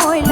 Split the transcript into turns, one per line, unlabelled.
হইল